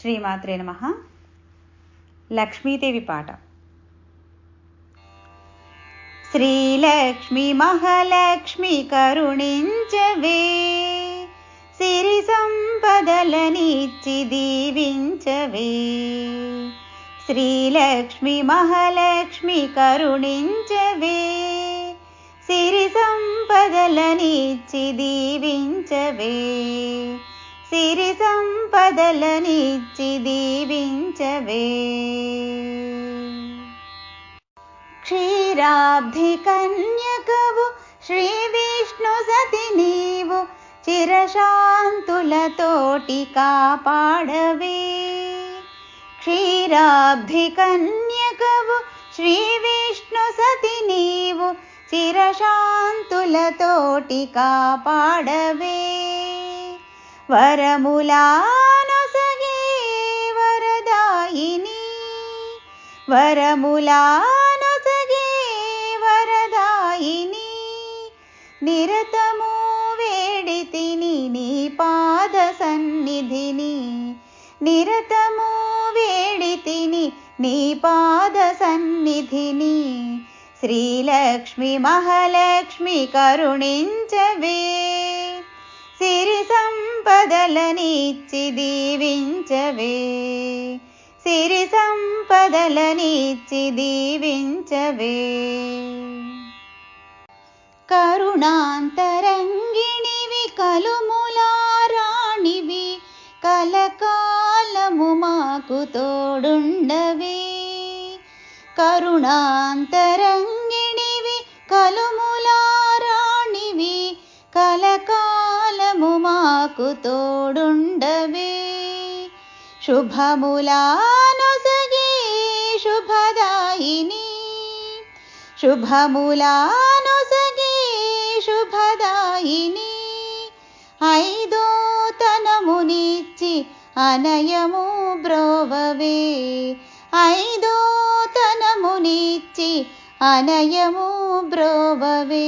శ్రీమాత్రే నమ. లక్ష్మీదేవి పాట. శ్రీలక్ష్మి మహాలక్ష్మి కరుణించవే. సిరి సంపదలనిచ్చి దీవించవే. శ్రీలక్ష్మి మహాలక్ష్మి కరుణించవే. సిరి సంపదలనిచ్చి దీవించవే. సిరి సంపదలనిచ్చి దీవించవే క్షీరాబ్ధి కన్యకవు శ్రీ విష్ణు సతి నీవు చిరశాంతులతోటి కాపాడవే క్షీరాబ్ధి కన్యకవు శ్రీ విష్ణు సతి నీవు చిరశాంతులతోటి కాపాడవే वरमुलानसगे वरदायिनी। वरमुलानसगे वरदायिनी। निरतमो वेडितिनि नीपादसन्निधिनि निरतमो वेडितिनि नीपादसन्निधिनि श्रीलक्ष्मी महालक्ष्मी करुणिञ्च वे సిరి సంపదలనిచ్చి దీవించవే. సిరి సంపదలనిచ్చి దీవించవే. కరుణాంతరంగిణివి కలుములారాణివి కలకాలము మాకు తోడుండవే. కరుణాంతరంగిణివి మాకు తోడుండవే శుభములానొసగే శుభదాయిని శుభములానొసగే శుభదాయిని ఐదో తనమునిచ్చి అనయము బ్రోవవే ఐదో తనమునిచ్చి అనయము బ్రోవవే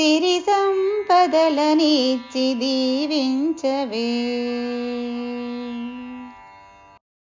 సిరి సంపదలనిచ్చి దీవించవే.